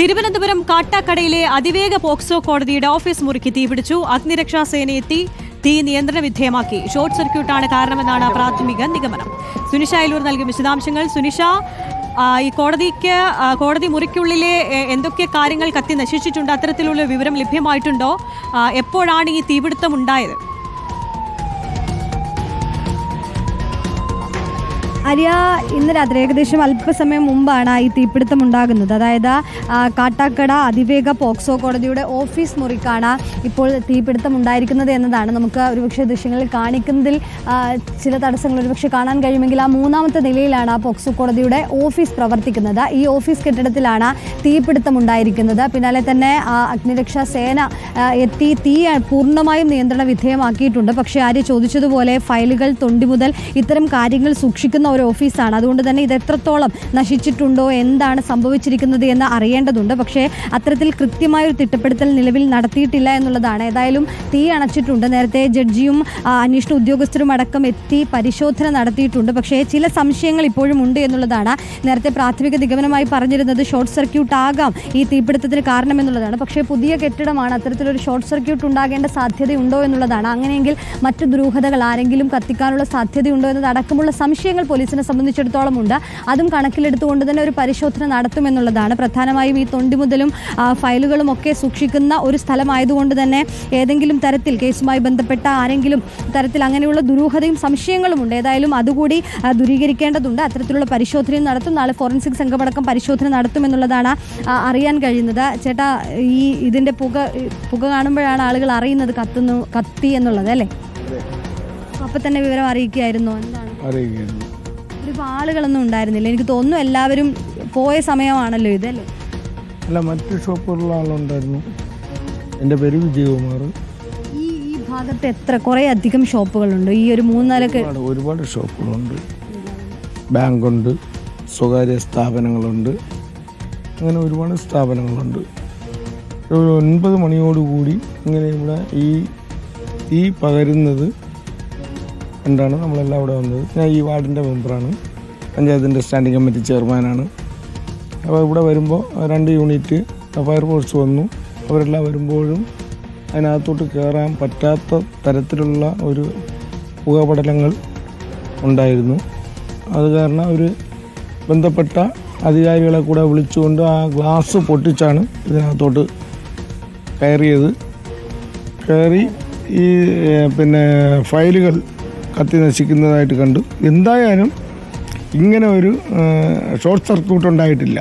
തിരുവനന്തപുരം കാട്ടാക്കടയിലെ അതിവേഗ പോക്സോ കോടതിയുടെ ഓഫീസ് മുറിക്ക് തീപിടിച്ചു. അഗ്നിരക്ഷാ സേന എത്തി തീ നിയന്ത്രണ വിധേയമാക്കി. ഷോർട്ട് സർക്യൂട്ടാണ് കാരണമെന്നാണ് പ്രാഥമിക നിഗമനം. സുനിഷ അയലൂർ നൽകിയ വിശദാംശങ്ങൾ. സുനിഷ ഈ കോടതിക്ക് കോടതി മുറിക്കുള്ളിലെ എന്തൊക്കെ കാര്യങ്ങൾ കത്തി നശിച്ചിട്ടുണ്ട്? അത്തരത്തിലുള്ള വിവരം ലഭ്യമായിട്ടുണ്ടോ? എപ്പോഴാണ് ഈ തീപിടുത്തം ഉണ്ടായത് അരിയ ഇന്ന് രാത്രി ഏകദേശം അല്പസമയം മുമ്പാണ് ഈ തീപിടുത്തം ഉണ്ടാകുന്നത്. അതായത് കാട്ടാക്കട അതിവേഗ പോക്സോ കോടതിയുടെ ഓഫീസ് മുറിക്കാണ് ഇപ്പോൾ തീപിടുത്തം ഉണ്ടായിരിക്കുന്നത് എന്നതാണ് നമുക്ക് ഒരുപക്ഷെ ദൃശ്യങ്ങളിൽ കാണിക്കുന്നതിൽ ചില തടസ്സങ്ങൾ ഒരുപക്ഷെ കാണാൻ കഴിയുമെങ്കിൽ ആ മൂന്നാമത്തെ നിലയിലാണ് ആ പോക്സോ കോടതിയുടെ ഓഫീസ് പ്രവർത്തിക്കുന്നത്. ഈ ഓഫീസ് കെട്ടിടത്തിലാണ് തീപിടുത്തം ഉണ്ടായിരിക്കുന്നത്. പിന്നാലെ തന്നെ അഗ്നിരക്ഷാ സേന എത്തി തീ പൂർണമായും നിയന്ത്രണ വിധേയമാക്കിയിട്ടുണ്ട്. പക്ഷേ ആര്യ ചോദിച്ചതുപോലെ ഫയലുകൾ തൊണ്ടി മുതൽ ഇത്തരം കാര്യങ്ങൾ സൂക്ഷിക്കുന്ന ഒരു ഓഫീസാണ്. അതുകൊണ്ട് തന്നെ ഇത് എത്രത്തോളം നശിച്ചിട്ടുണ്ടോ എന്താണ് സംഭവിച്ചിരിക്കുന്നത് എന്ന് അറിയേണ്ടതുണ്ട്. പക്ഷേ അത്തരത്തിൽ കൃത്യമായ ഒരു തിട്ടപ്പെടുത്തൽ നിലവിൽ നടത്തിയിട്ടില്ല എന്നുള്ളതാണ്. ഏതായാലും തീ അണച്ചിട്ടുണ്ട്. നേരത്തെ ജഡ്ജിയും അന്വേഷണ ഉദ്യോഗസ്ഥരും അടക്കം എത്തി പരിശോധന നടത്തിയിട്ടുണ്ട്. പക്ഷേ ചില സംശയങ്ങൾ ഇപ്പോഴും ഉണ്ട് എന്നുള്ളതാണ് നേരത്തെ പ്രാഥമിക നിഗമനമായി പറഞ്ഞിരുന്നത്. ഷോർട്ട് സർക്യൂട്ട് ആകാം ഈ തീപിടുത്തത്തിന് കാരണമെന്നുള്ളതാണ് പക്ഷേ പുതിയ കെട്ടിടമാണ് അത്തരത്തിലൊരു ഷോർട്ട് സർക്യൂട്ട് ഉണ്ടാകേണ്ട സാധ്യതയുണ്ടോ എന്നുള്ളതാണ്. അങ്ങനെയെങ്കിൽ മറ്റു ദുരൂഹതകൾ ആരെങ്കിലും കത്തിക്കാനുള്ള സാധ്യതയുണ്ടോ എന്നതടക്കമുള്ള സംശയങ്ങൾ പോലീസിനെ സംബന്ധിച്ചിടത്തോളം ഉണ്ട്. അതും കണക്കിലെടുത്തുകൊണ്ട് തന്നെ ഒരു പരിശോധന നടത്തുമെന്നുള്ളതാണ്. പ്രധാനമായും ഈ തൊണ്ടി മുതലും ആ, ഫയലുകളും ഒക്കെ സൂക്ഷിക്കുന്ന ഒരു സ്ഥലമായതുകൊണ്ട് തന്നെ ഏതെങ്കിലും തരത്തിൽ കേസുമായി ബന്ധപ്പെട്ട ആരെങ്കിലും തരത്തിൽ അങ്ങനെയുള്ള ദുരൂഹതയും സംശയങ്ങളും ഉണ്ട്. ഏതായാലും അതുകൂടി ദുരീകരിക്കേണ്ടതുണ്ട്. അത്തരത്തിലുള്ള പരിശോധനയും നടത്തും. നാളെ ഫോറൻസിക് സംഘമടക്കം പരിശോധന നടത്തുമെന്നുള്ളതാണ് അറിയാൻ കഴിയുന്നത്. ചേട്ടാ ഈ ഇതിന്റെ പുക പുക കാണുമ്പോഴാണ് ആളുകൾ അറിയുന്നത് കത്തുന്നു കത്തി എന്നുള്ളത് അല്ലേ? അപ്പൊ തന്നെ വിവരം അറിയിക്കുകയായിരുന്നു. എന്താണ്? അറിയുകയായിരുന്നു ഒരുപാട് ആളുകളൊന്നും ഉണ്ടായിരുന്നില്ല. എനിക്ക് തോന്നുന്നു എല്ലാവരും പോയ സമയമാണല്ലോ ഇതല്ലേ? അല്ല മറ്റു ഷോപ്പുകളിലുള്ള ആളുണ്ടായിരുന്നു. എന്റെ പേര് വിജയകുമാർ. ഈ ഈ ഭാഗത്ത് എത്ര കുറേ അധികം ഷോപ്പുകളുണ്ട്. ഈ ഒരു മൂന്നാലൊക്കെ ഒരുപാട് ഒരുപാട് ഷോപ്പുകളുണ്ട്. ബാങ്കുണ്ട് സ്വകാര്യ സ്ഥാപനങ്ങളുണ്ട്. അങ്ങനെ ഒരുപാട് സ്ഥാപനങ്ങളുണ്ട്. ഒരു ഒൻപത് മണിയോടുകൂടി ഇങ്ങനെ ഇവിടെ ഈ തീ പകരുന്നത് കണ്ടാണ് നമ്മളെല്ലാം ഇവിടെ വന്നത്. ഞാൻ ഈ വാർഡിന്റെ മെമ്പറാണ് പഞ്ചായത്തിന്റെ സ്റ്റാൻഡിംഗ് കമ്മിറ്റി ചെയർമാനാണ് അപ്പോൾ ഇവിടെ വരുമ്പോൾ രണ്ട് യൂണിറ്റ് ഫയർഫോഴ്സ് വന്നു. അവരെല്ലാം വരുമ്പോഴും അതിനകത്തോട്ട് കയറാൻ പറ്റാത്ത തരത്തിലുള്ള ഒരു പുകപടലങ്ങൾ ഉണ്ടായിരുന്നു. അത് കാരണം അവർ ബന്ധപ്പെട്ട അധികാരികളെ കൂടെ വിളിച്ചുകൊണ്ട് ആ ഗ്ലാസ് പൊട്ടിച്ചാണ് ഇതിനകത്തോട്ട് കയറിയത്. കയറി ഈ പിന്നെ ഫയലുകൾ കത്തി നശിക്കുന്നതായിട്ട് കണ്ടു. എന്തായാലും ഇങ്ങനെ ഒരു ഷോർട്ട് സർക്യൂട്ട് ഉണ്ടായിട്ടില്ല.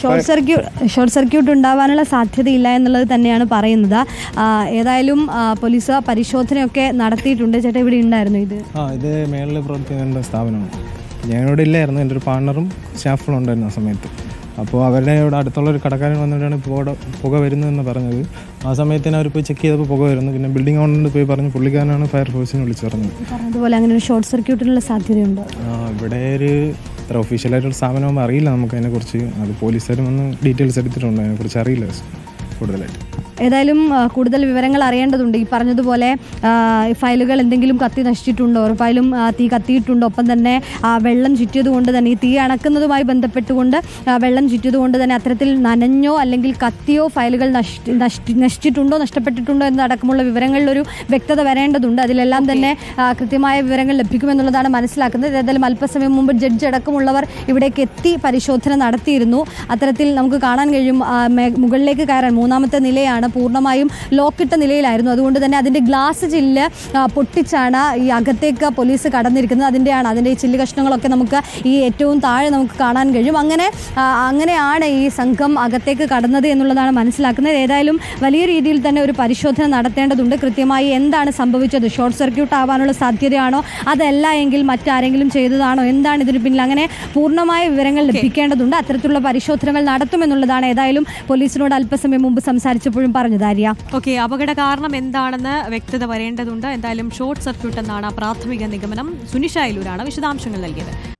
ഷോർട്ട് സർക്യൂട്ട് ഷോർട്ട് സർക്യൂട്ട് ഉണ്ടാവാനുള്ള സാധ്യതയില്ല എന്നുള്ളത് തന്നെയാണ് പറയുന്നത്. ഏതായാലും പോലീസ് പരിശോധനയൊക്കെ നടത്തിയിട്ടുണ്ട്. ചേട്ടാ ഇവിടെ ഉണ്ടായിരുന്നു ഇത്? ആ ഇത് മേളിൽ പ്രവർത്തിക്കുന്ന സ്ഥാപനമാണ്. ഞാനിവിടെ ഇല്ലായിരുന്നു. എന്റെ ഒരു പാർട്ണറും സ്റ്റാഫുകളും ഉണ്ടായിരുന്നു ആ സമയത്ത്. അപ്പോൾ അവരുടെ ഇവിടെ അടുത്തുള്ള ഒരു കടക്കാരൻ വന്നിട്ടാണ് പുക പുക വരുന്നതെന്ന് പറഞ്ഞത്. ആ സമയത്തിന് അവർ പോയി ചെക്ക് ചെയ്തപ്പോൾ പുക വരുന്നു. പിന്നെ ബിൽഡിംഗ് ഓണറിന് പോയി പറഞ്ഞു പുള്ളിക്കാരനാണ് ഫയർഫോഴ്സിനെ വിളിച്ചു പറഞ്ഞത് പറഞ്ഞതുപോലെ അങ്ങനെ ഒരു ഷോർട്ട് സർക്യൂട്ടിനുള്ള സാധ്യതയുണ്ട്? ഇവിടെ ഒരു ഇത്ര ഒഫീഷ്യലായിട്ടൊരു സ്ഥാപനമാകുമ്പോൾ അറിയില്ല നമുക്ക് അതിനെക്കുറിച്ച് അത് പോലീസുകാരും ഒന്ന് ഡീറ്റെയിൽസ് എടുത്തിട്ടുണ്ട്. അതിനെക്കുറിച്ച് അറിയില്ല കൂടുതലായിട്ട്. ഏതായാലും കൂടുതൽ വിവരങ്ങൾ അറിയേണ്ടതുണ്ട്. ഈ പറഞ്ഞതുപോലെ ഫയലുകൾ എന്തെങ്കിലും കത്തി നശിച്ചിട്ടുണ്ടോ? ഉറപ്പായാലും ഫയലും തീ കത്തിയിട്ടുണ്ടോ? ഒപ്പം തന്നെ വെള്ളം ചുറ്റിയത് കൊണ്ട് തന്നെ ഈ തീ അണക്കുന്നതുമായി ബന്ധപ്പെട്ടുകൊണ്ട് വെള്ളം ചുറ്റിയത് കൊണ്ട് തന്നെ അത്തരത്തിൽ നനഞ്ഞോ അല്ലെങ്കിൽ കത്തിയോ ഫയലുകൾ നശി നശി- നശിച്ചിട്ടുണ്ടോ നഷ്ടപ്പെട്ടിട്ടുണ്ടോ എന്നടക്കമുള്ള വിവരങ്ങളിലൊരു വ്യക്തത വരേണ്ടതുണ്ട്. അതിലെല്ലാം തന്നെ കൃത്യമായ വിവരങ്ങൾ ലഭിക്കുമെന്നുള്ളതാണ് മനസ്സിലാക്കുന്നത്. ഏതായാലും അല്പസമയം മുമ്പ് ജഡ്ജ് അടക്കമുള്ളവർ ഇവിടേക്ക് എത്തി പരിശോധന നടത്തിയിരുന്നു. അത്തരത്തിൽ നമുക്ക് കാണാൻ കഴിയും മുകളിലേക്ക് കയറാൻ മൂന്നാമത്തെ നിലയാണ്. പൂർണമായും ലോക്കിട്ട നിലയിലായിരുന്നു. അതുകൊണ്ട് തന്നെ അതിന്റെ ഗ്ലാസ് ചില്ല് പൊട്ടിച്ചാണ് ഈ അകത്തേക്ക് പോലീസ് കടന്നിരിക്കുന്നത്. അതിന്റെയാണ് അതിന്റെ ഈ ചില്ല് കഷ്ണങ്ങളൊക്കെ നമുക്ക് ഈ ഏറ്റവും താഴെ നമുക്ക് കാണാൻ കഴിയും. അങ്ങനെ അങ്ങനെയാണ് ഈ സംഘം അകത്തേക്ക് കടന്നത് എന്നുള്ളതാണ് മനസ്സിലാക്കുന്നത്. ഏതായാലും വലിയ രീതിയിൽ തന്നെ ഒരു പരിശോധന നടത്തേണ്ടതുണ്ട്. കൃത്യമായി എന്താണ് സംഭവിച്ചത്? ഷോർട്ട് സർക്യൂട്ട് ആവാനുള്ള സാധ്യതയാണോ? അതല്ല എങ്കിൽ മറ്റാരെങ്കിലും ചെയ്തതാണോ? എന്താണ് ഇതിന് പിന്നിൽ? അങ്ങനെ പൂർണമായ വിവരങ്ങൾ ലഭിക്കേണ്ടതുണ്ട്. അത്തരത്തിലുള്ള പരിശോധനകൾ നടത്തുമെന്നുള്ളതാണ് ഏതായാലും പോലീസിനോട് അല്പസമയം മുമ്പ് സംസാരിച്ചപ്പോഴും പറഞ്ഞത് ആര്യ? ഓക്കെ അപകട കാരണം എന്താണെന്ന് വ്യക്തത വരേണ്ടതുണ്ട്. എന്തായാലും ഷോർട്ട് സർക്യൂട്ട് എന്നാണ് പ്രാഥമിക നിഗമനം. സുനിഷ അയലൂരാണ് വിശദാംശങ്ങൾ നൽകിയത്.